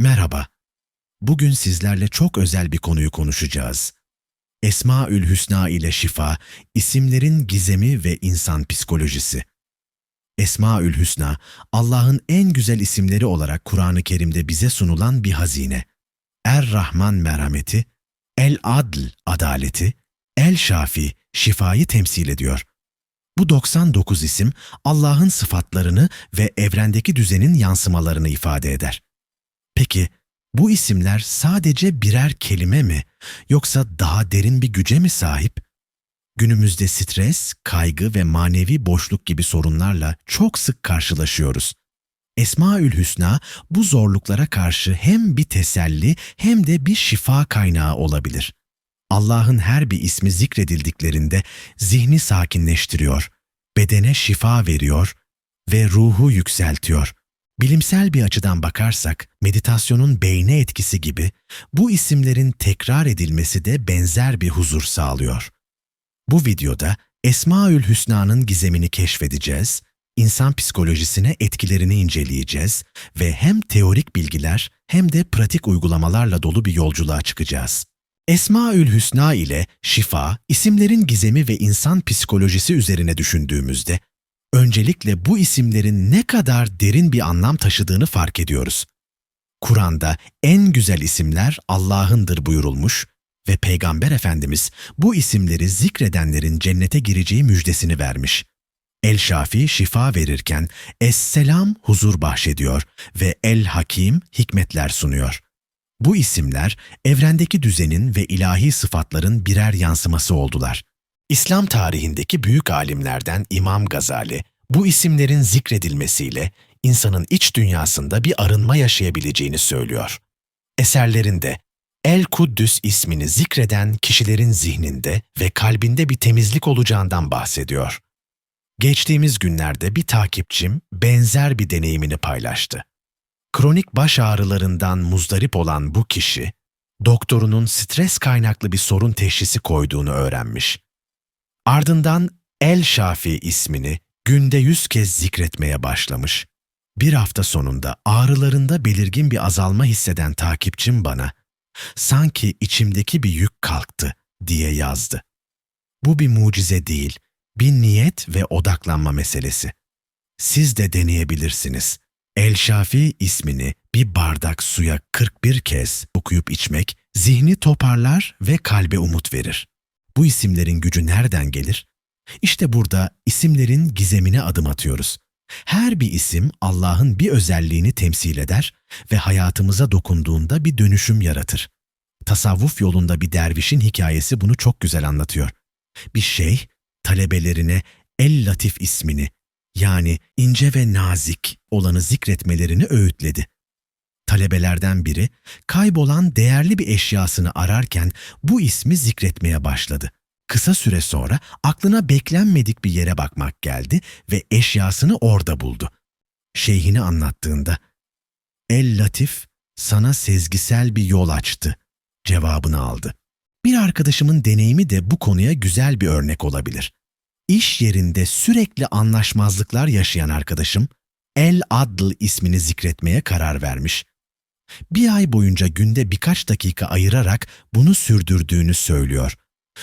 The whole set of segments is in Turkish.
Merhaba. Bugün sizlerle çok özel bir konuyu konuşacağız. Esmaül Hüsna ile şifa, isimlerin gizemi ve insan psikolojisi. Esmaül Hüsna, Allah'ın en güzel isimleri olarak Kur'an-ı Kerim'de bize sunulan bir hazine. Er-Rahman merhameti, El-Adl adaleti, El-Şafi şifayı temsil ediyor. Bu 99 isim Allah'ın sıfatlarını ve evrendeki düzenin yansımalarını ifade eder. Peki bu isimler sadece birer kelime mi yoksa daha derin bir güce mi sahip? Günümüzde stres, kaygı ve manevi boşluk gibi sorunlarla çok sık karşılaşıyoruz. Esmaül Hüsna bu zorluklara karşı hem bir teselli hem de bir şifa kaynağı olabilir. Allah'ın her bir ismi zikredildiklerinde zihni sakinleştiriyor, bedene şifa veriyor ve ruhu yükseltiyor. Bilimsel bir açıdan bakarsak, meditasyonun beyne etkisi gibi bu isimlerin tekrar edilmesi de benzer bir huzur sağlıyor. Bu videoda Esmaül Hüsna'nın gizemini keşfedeceğiz, insan psikolojisine etkilerini inceleyeceğiz ve hem teorik bilgiler hem de pratik uygulamalarla dolu bir yolculuğa çıkacağız. Esmaül Hüsna ile şifa, isimlerin gizemi ve insan psikolojisi üzerine düşündüğümüzde öncelikle bu isimlerin ne kadar derin bir anlam taşıdığını fark ediyoruz. Kur'an'da en güzel isimler Allah'ındır buyurulmuş ve Peygamber Efendimiz bu isimleri zikredenlerin cennete gireceği müjdesini vermiş. El-Şafi şifa verirken Es-Selam huzur bahşediyor ve El-Hakim hikmetler sunuyor. Bu isimler evrendeki düzenin ve ilahi sıfatların birer yansıması oldular. İslam tarihindeki büyük alimlerden İmam Gazali, bu isimlerin zikredilmesiyle insanın iç dünyasında bir arınma yaşayabileceğini söylüyor. Eserlerinde El Kuddüs ismini zikreden kişilerin zihninde ve kalbinde bir temizlik olacağından bahsediyor. Geçtiğimiz günlerde bir takipçim benzer bir deneyimini paylaştı. Kronik baş ağrılarından muzdarip olan bu kişi, doktorunun stres kaynaklı bir sorun teşhisi koyduğunu öğrenmiş. Ardından El Şafi ismini günde yüz kez zikretmeye başlamış. Bir hafta sonunda ağrılarında belirgin bir azalma hisseden takipçim bana, sanki içimdeki bir yük kalktı diye yazdı. Bu bir mucize değil, bir niyet ve odaklanma meselesi. Siz de deneyebilirsiniz. El Şafi ismini bir bardak suya 41 kez okuyup içmek zihni toparlar ve kalbe umut verir. Bu isimlerin gücü nereden gelir? İşte burada isimlerin gizemine adım atıyoruz. Her bir isim Allah'ın bir özelliğini temsil eder ve hayatımıza dokunduğunda bir dönüşüm yaratır. Tasavvuf yolunda bir dervişin hikayesi bunu çok güzel anlatıyor. Bir şeyh talebelerine El Latif ismini yani ince ve nazik olanı zikretmelerini öğütledi. Talebelerden biri kaybolan değerli bir eşyasını ararken bu ismi zikretmeye başladı. Kısa süre sonra aklına beklenmedik bir yere bakmak geldi ve eşyasını orada buldu. Şeyhini anlattığında, El Latif sana sezgisel bir yol açtı cevabını aldı. Bir arkadaşımın deneyimi de bu konuya güzel bir örnek olabilir. İş yerinde sürekli anlaşmazlıklar yaşayan arkadaşım, El Adl ismini zikretmeye karar vermiş. Bir ay boyunca günde birkaç dakika ayırarak bunu sürdürdüğünü söylüyor.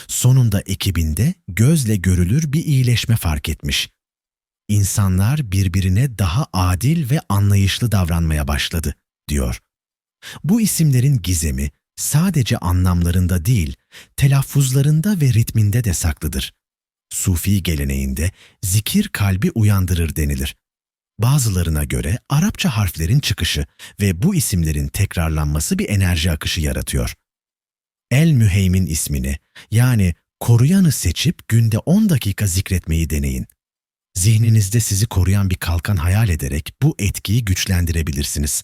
Sonunda ekibinde gözle görülür bir iyileşme fark etmiş. İnsanlar birbirine daha adil ve anlayışlı davranmaya başladı, diyor. Bu isimlerin gizemi sadece anlamlarında değil, telaffuzlarında ve ritminde de saklıdır. Sufi geleneğinde zikir kalbi uyandırır denilir. Bazılarına göre Arapça harflerin çıkışı ve bu isimlerin tekrarlanması bir enerji akışı yaratıyor. El Müheymin ismini yani koruyanı seçip günde 10 dakika zikretmeyi deneyin. Zihninizde sizi koruyan bir kalkan hayal ederek bu etkiyi güçlendirebilirsiniz.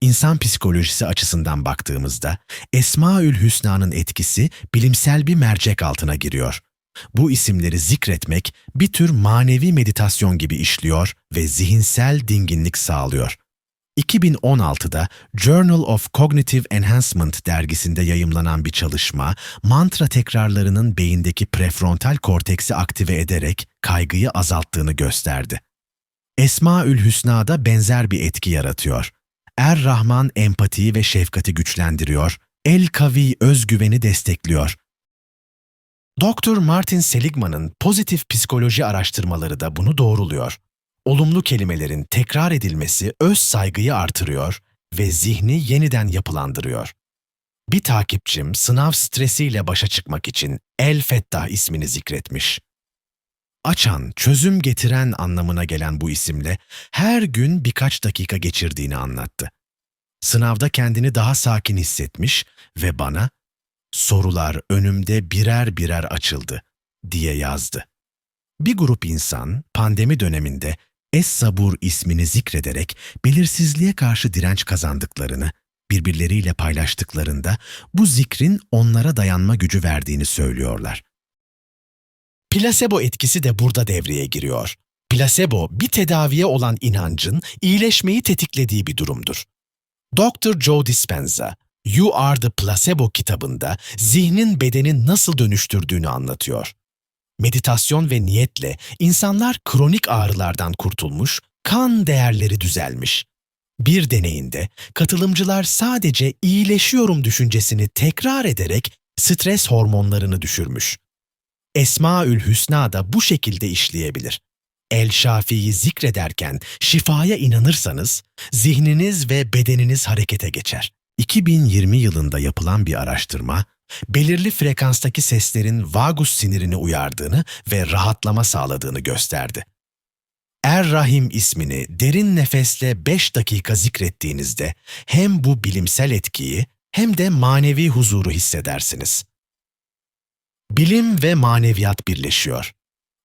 İnsan psikolojisi açısından baktığımızda Esmaül Hüsna'nın etkisi bilimsel bir mercek altına giriyor. Bu isimleri zikretmek bir tür manevi meditasyon gibi işliyor ve zihinsel dinginlik sağlıyor. 2016'da Journal of Cognitive Enhancement dergisinde yayımlanan bir çalışma, mantra tekrarlarının beyindeki prefrontal korteksi aktive ederek kaygıyı azalttığını gösterdi. Esmaül Hüsna'da benzer bir etki yaratıyor. Er-Rahman empatiyi ve şefkati güçlendiriyor, El-Kavi özgüveni destekliyor. Dr. Martin Seligman'ın pozitif psikoloji araştırmaları da bunu doğruluyor. Olumlu kelimelerin tekrar edilmesi öz saygıyı artırıyor ve zihni yeniden yapılandırıyor. Bir takipçim sınav stresiyle başa çıkmak için El Fettah ismini zikretmiş. Açan, çözüm getiren anlamına gelen bu isimle her gün birkaç dakika geçirdiğini anlattı. Sınavda kendini daha sakin hissetmiş ve bana sorular önümde birer birer açıldı diye yazdı. Bir grup insan pandemi döneminde Es-Sabur ismini zikrederek belirsizliğe karşı direnç kazandıklarını, birbirleriyle paylaştıklarında bu zikrin onlara dayanma gücü verdiğini söylüyorlar. Plasebo etkisi de burada devreye giriyor. Plasebo bir tedaviye olan inancın iyileşmeyi tetiklediği bir durumdur. Dr. Joe Dispenza, You Are the Placebo kitabında zihnin bedenin nasıl dönüştürdüğünü anlatıyor. Meditasyon ve niyetle insanlar kronik ağrılardan kurtulmuş, kan değerleri düzelmiş. Bir deneyinde katılımcılar sadece iyileşiyorum düşüncesini tekrar ederek stres hormonlarını düşürmüş. Esmaül Hüsna da bu şekilde işleyebilir. El Şafii'yi zikrederken şifaya inanırsanız zihniniz ve bedeniniz harekete geçer. 2020 yılında yapılan bir araştırma, belirli frekanstaki seslerin vagus sinirini uyardığını ve rahatlama sağladığını gösterdi. Er-Rahim ismini derin nefesle 5 dakika zikrettiğinizde hem bu bilimsel etkiyi hem de manevi huzuru hissedersiniz. Bilim ve maneviyat birleşiyor.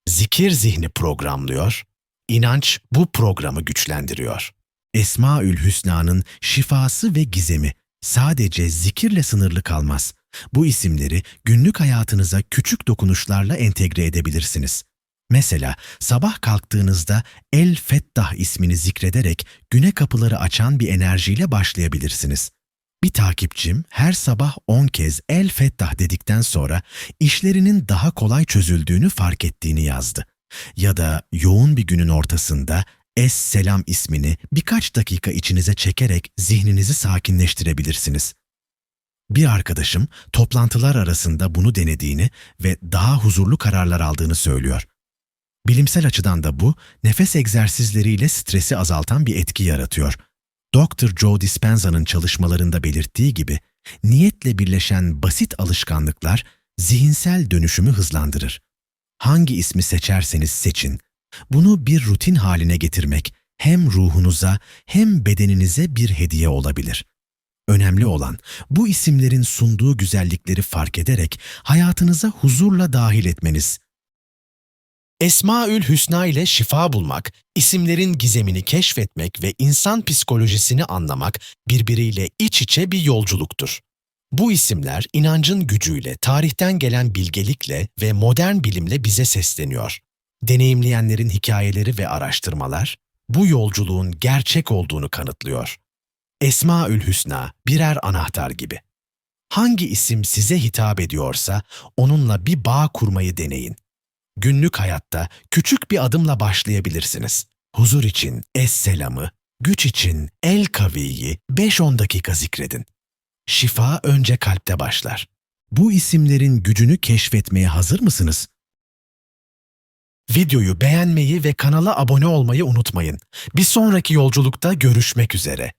Zikir zihni programlıyor, inanç bu programı güçlendiriyor. Esmaül Hüsna'nın şifası ve gizemi sadece zikirle sınırlı kalmaz. Bu isimleri günlük hayatınıza küçük dokunuşlarla entegre edebilirsiniz. Mesela sabah kalktığınızda El Fettah ismini zikrederek güne kapıları açan bir enerjiyle başlayabilirsiniz. Bir takipçim her sabah 10 kez El Fettah dedikten sonra işlerinin daha kolay çözüldüğünü fark ettiğini yazdı. Ya da yoğun bir günün ortasında Es Selam ismini birkaç dakika içinize çekerek zihninizi sakinleştirebilirsiniz. Bir arkadaşım toplantılar arasında bunu denediğini ve daha huzurlu kararlar aldığını söylüyor. Bilimsel açıdan da bu, nefes egzersizleriyle stresi azaltan bir etki yaratıyor. Dr. Joe Dispenza'nın çalışmalarında belirttiği gibi, niyetle birleşen basit alışkanlıklar zihinsel dönüşümü hızlandırır. Hangi ismi seçerseniz seçin, bunu bir rutin haline getirmek hem ruhunuza hem bedeninize bir hediye olabilir. Önemli olan bu isimlerin sunduğu güzellikleri fark ederek hayatınıza huzurla dahil etmeniz. Esmaül Hüsna ile şifa bulmak, isimlerin gizemini keşfetmek ve insan psikolojisini anlamak birbiriyle iç içe bir yolculuktur. Bu isimler inancın gücüyle, tarihten gelen bilgelikle ve modern bilimle bize sesleniyor. Deneyimleyenlerin hikayeleri ve araştırmalar bu yolculuğun gerçek olduğunu kanıtlıyor. Esmaül Hüsna birer anahtar gibi. Hangi isim size hitap ediyorsa onunla bir bağ kurmayı deneyin. Günlük hayatta küçük bir adımla başlayabilirsiniz. Huzur için Es-Selam'ı, güç için El Kavi'yi 5-10 dakika zikredin. Şifa önce kalpte başlar. Bu isimlerin gücünü keşfetmeye hazır mısınız? Videoyu beğenmeyi ve kanala abone olmayı unutmayın. Bir sonraki yolculukta görüşmek üzere.